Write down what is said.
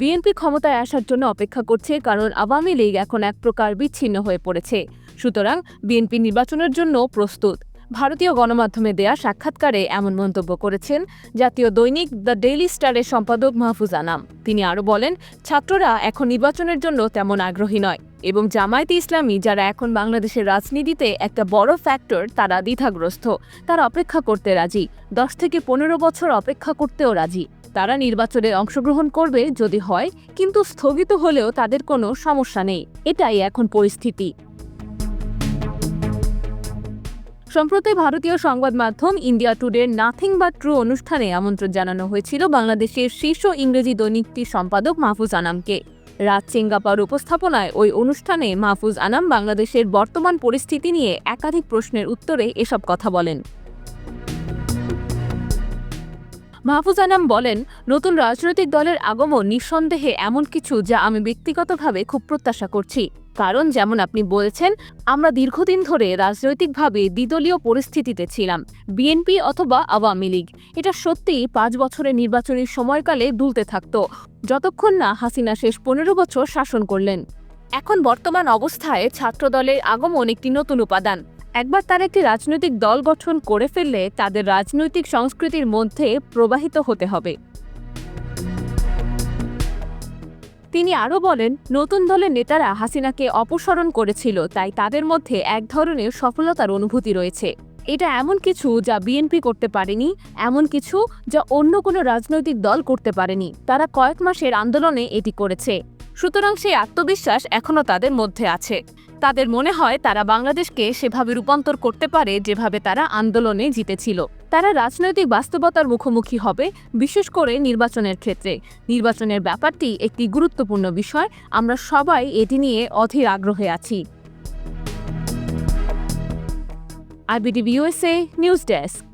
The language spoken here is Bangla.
বিএনপি ক্ষমতায় আসার জন্য অপেক্ষা করছে কারণ আওয়ামী লীগ এখন এক প্রকার বিচ্ছিন্ন হয়ে পড়েছে। সুতরাং বিএনপি নির্বাচনের জন্য প্রস্তুত। ভারতীয় গণমাধ্যমে দেয়া সাক্ষাৎকারে এমন মন্তব্য করেছেন জাতীয় দৈনিক দ্য ডেইলি স্টারের সম্পাদক মাহফুজ আনাম। তিনি আরও বলেন, ছাত্ররা এখন নির্বাচনের জন্য তেমন আগ্রহী নয় এবং জামায়াতে ইসলামী যারা এখন বাংলাদেশের রাজনীতিতে একটা বড় ফ্যাক্টর তারা দ্বিধাগ্রস্ত। তারা অপেক্ষা করতে রাজি। দশ থেকে পনেরো বছর অপেক্ষা করতেও রাজি। তারা নির্বাচনে অংশগ্রহণ করবে যদি হয়, কিন্তু স্থগিত হলেও তাদের কোনো সমস্যা নেই। এটাই এখন পরিস্থিতি। সম্প্রতি ভারতীয় সংবাদ মাধ্যম ইন্ডিয়া টুডের নাথিং বা ট্রু অনুষ্ঠানে আমন্ত্রণ জানানো হয়েছিল বাংলাদেশের শীর্ষ ইংরেজি দৈনিকটির সম্পাদক মাহফুজ আনামকে। রাত চেঙ্গাপার উপস্থাপনায় ওই অনুষ্ঠানে মাহফুজ আনাম বাংলাদেশের বর্তমান পরিস্থিতি নিয়ে একাধিক প্রশ্নের উত্তরে এসব কথা বলেন। মাহফুজ আনাম বলেন, নতুন রাজনৈতিক দলের আগমন নিঃসন্দেহে এমন কিছু যা আমি ব্যক্তিগতভাবে খুব প্রত্যাশা করছি। কারণ যেমন আপনি বলেছেন, আমরা দীর্ঘদিন ধরে রাজনৈতিকভাবে দ্বিদলীয় পরিস্থিতিতে ছিলাম, বিএনপি অথবা আওয়ামী লীগ। এটা সত্যিই পাঁচ বছরের নির্বাচনী সময়কালে দুলতে থাকত। যতক্ষণ না হাসিনা শেষ পনেরো বছর শাসন করলেন। এখন বর্তমান অবস্থায় ছাত্রদলের আগমন একটি নতুন উপাদান। একবার তারা একটি রাজনৈতিক দল গঠন করে ফেললে তাদের রাজনৈতিক সংস্কৃতির মধ্যে প্রবাহিত হতে হবে। তিনি আরও বলেন, নতুন দলের নেতারা হাসিনাকে অপসারণ করেছিল, তাই তাদের মধ্যে এক ধরনের সফলতার অনুভূতি রয়েছে। এটা এমন কিছু যা বিএনপি করতে পারেনি, এমন কিছু যা অন্য কোনো রাজনৈতিক দল করতে পারেনি। তারা কয়েক মাসের আন্দোলনে এটি করেছে। সুতরাং সেই আত্মবিশ্বাস এখনও তাদের মধ্যে আছে। তাদের মনে হয় তারা বাংলাদেশকে সেভাবে রূপান্তর করতে পারে যেভাবে তারা আন্দোলনে জিতেছিল। তারা রাজনৈতিক বাস্তবতার মুখোমুখি হবে, বিশেষ করে নির্বাচনের ক্ষেত্রে। নির্বাচনের ব্যাপারটি একটি গুরুত্বপূর্ণ বিষয়। আমরা সবাই এটি নিয়ে অধীর আগ্রহে আছি। IBD USA news desk